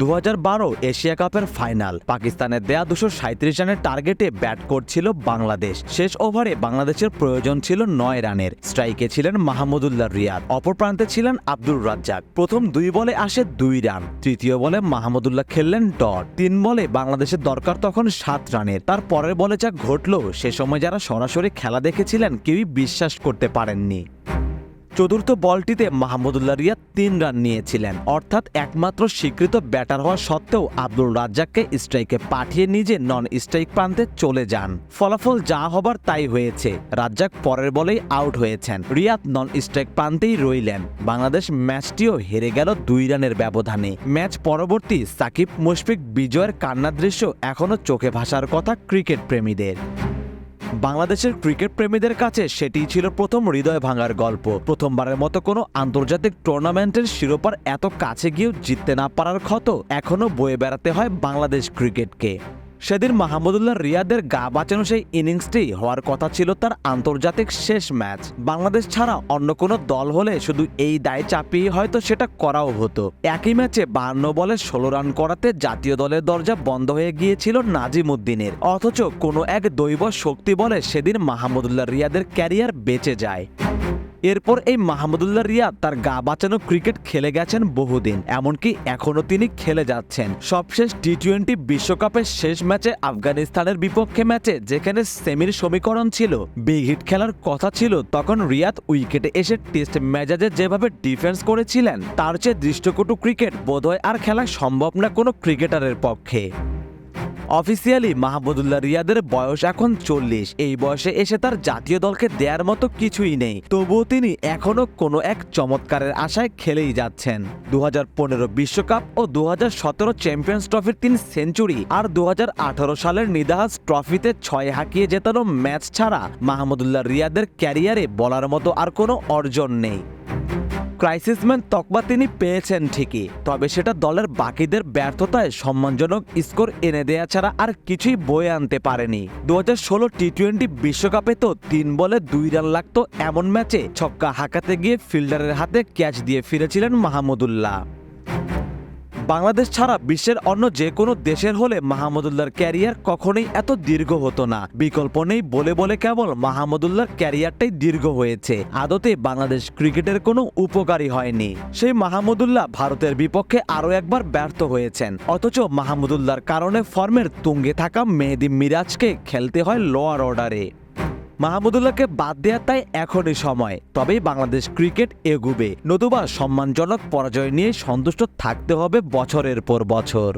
দু হাজার বারো এশিয়া কাপের ফাইনাল। পাকিস্তানের দেয়া দুশো সাঁত্রিশ রানের টার্গেটে ব্যাট করছিল বাংলাদেশ। শেষ ওভারে বাংলাদেশের প্রয়োজন ছিল নয় রানের। স্ট্রাইকে ছিলেন মাহমুদুল্লাহ রিয়াদ। অপর প্রান্তে ছিলেন আব্দুর রাজ্জাক। প্রথম দুই বলে আসে দুই রান। তৃতীয় বলে মাহমুদুল্লাহ খেললেন ডট। তিন বলে বাংলাদেশের দরকার তখন সাত রানের। তার পরের বলে যা ঘটল, সে সময় যারা সরাসরি খেলা দেখেছিলেন, কেউই বিশ্বাস করতে পারেননি। চতুর্থ বলটিতে মাহমুদুল্লাহ রিয়াদ তিন রান নিয়েছিলেন। অর্থাৎ একমাত্র স্বীকৃত ব্যাটার হওয়া সত্ত্বেও আব্দুল রাজ্জাককে স্ট্রাইকে পাঠিয়ে নিজে নন স্ট্রাইক প্রান্তে চলে যান। ফলাফল যা হবার তাই হয়েছে। রাজ্জাক পরের বলেই আউট হয়েছেন। রিয়াদ নন স্ট্রাইক প্রান্তেই রইলেন। বাংলাদেশ ম্যাচটিও হেরে গেল দুই রানের ব্যবধানে। ম্যাচ পরবর্তী সাকিব মুশফিক বিজয়ের কান্নার দৃশ্য এখনও চোখে ভাসার কথা ক্রিকেট প্রেমীদের। বাংলাদেশের ক্রিকেট প্রেমীদের কাছে সেটি ছিল প্রথম হৃদয় ভাঙার গল্প। প্রথমবারের মতো কোনো আন্তর্জাতিক টুর্নামেন্টের শিরোপার এত কাছে গিয়েও জিততে না পারার ক্ষত এখনও বয়ে বেড়াতে হয় বাংলাদেশ ক্রিকেটকে। সেদিন মাহমুদুল্লাহ রিয়াদের গা বাঁচানো সেই ইনিংসটি হওয়ার কথা ছিল তার আন্তর্জাতিক শেষ ম্যাচ। বাংলাদেশ ছাড়া অন্য কোনো দল হলে শুধু এই দায় চাপিয়ে হয়তো সেটা করাও হতো। একই ম্যাচে বান্ন বলে ষোলো রান করাতে জাতীয় দলের দরজা বন্ধ হয়ে গিয়েছিল নাজিম উদ্দিনের অথচ কোনো এক দৈব শক্তি বলে সেদিন মাহমুদুল্লাহ রিয়াদের ক্যারিয়ার বেঁচে যায়। এরপর এই মাহমুদুল্লাহ রিয়াদ তার গা বাঁচানো ক্রিকেট খেলে গেছেন বহুদিন, এমনকি এখনও তিনি খেলে যাচ্ছেন। সবশেষ টি টোয়েন্টি বিশ্বকাপের শেষ ম্যাচে আফগানিস্তানের বিপক্ষে ম্যাচে যেখানে সেমির সমীকরণ ছিল, বিগ হিট খেলার কথা ছিল, তখন রিয়াদ উইকেটে এসে টেস্ট ম্যাচে যেভাবে ডিফেন্স করেছিলেন, তার চেয়ে দৃষ্টকটু ক্রিকেট বোধহয় আর খেলা সম্ভব না কোনো ক্রিকেটারের পক্ষে। অফিসিয়ালি মাহমুদুল্লাহ রিয়াদের বয়স এখন চল্লিশ। এই বয়সে এসে তার জাতীয় দলকে দেওয়ার মতো কিছুই নেই। তবুও তিনি এখনও কোনো এক চমৎকারের আশায় খেলেই যাচ্ছেন। দু বিশ্বকাপ ও দু হাজার সতেরো চ্যাম্পিয়ন্স ট্রফির তিন সেঞ্চুরি আর দু হাজার আঠেরো সালের নিদাহাস ট্রফিতে ছয় হাঁকিয়ে জেতানো ম্যাচ ছাড়া মাহমুদুল্লাহ রিয়াদের ক্যারিয়ারে বলার মতো আর কোনো অর্জন নেই। ক্রাইসিসম্যান তকবা তিনি পেয়েছেন ঠিকই তবে সেটা দলের বাকিদের ব্যর্থতায় সম্মানজনক স্কোর এনে দেয়া ছাড়া আর কিছুই বয়ে আনতে পারেনি দু হাজার ষোলো টি টোয়েন্টি বিশ্বকাপে তো তিন বলে দুই রান লাগতো এমন ম্যাচে ছক্কা হাঁকাতে গিয়ে ফিল্ডারের হাতে ক্যাচ দিয়ে ফিরেছিলেন মাহমুদুল্লাহ বাংলাদেশ ছাড়া বিশ্বের অন্য যে কোনো দেশের হলে মাহমুদুল্লাহর ক্যারিয়ার কখনোই এত দীর্ঘ হতো না। বিকল্প নেই বলে বলে কেবল মাহমুদুল্লাহর ক্যারিয়ারটাই দীর্ঘ হয়েছে। আদতে বাংলাদেশ ক্রিকেটের কোনো উপকারী হয়নি। সেই মাহমুদুল্লাহ ভারতের বিপক্ষে আরও একবার ব্যর্থ হয়েছেন। অথচ মাহমুদুল্লাহর কারণে ফর্মের তুঙ্গে থাকা মেহেদি মিরাজকে খেলতে হয় লোয়ার অর্ডারে মাহমুদুল্লাহকে বাদ দেওয়ার তাই এখনই সময়। তবেই বাংলাদেশ ক্রিকেট এগুবে। নতুবা সম্মানজনক পরাজয় নিয়ে সন্তুষ্ট থাকতে হবে বছরের পর বছর।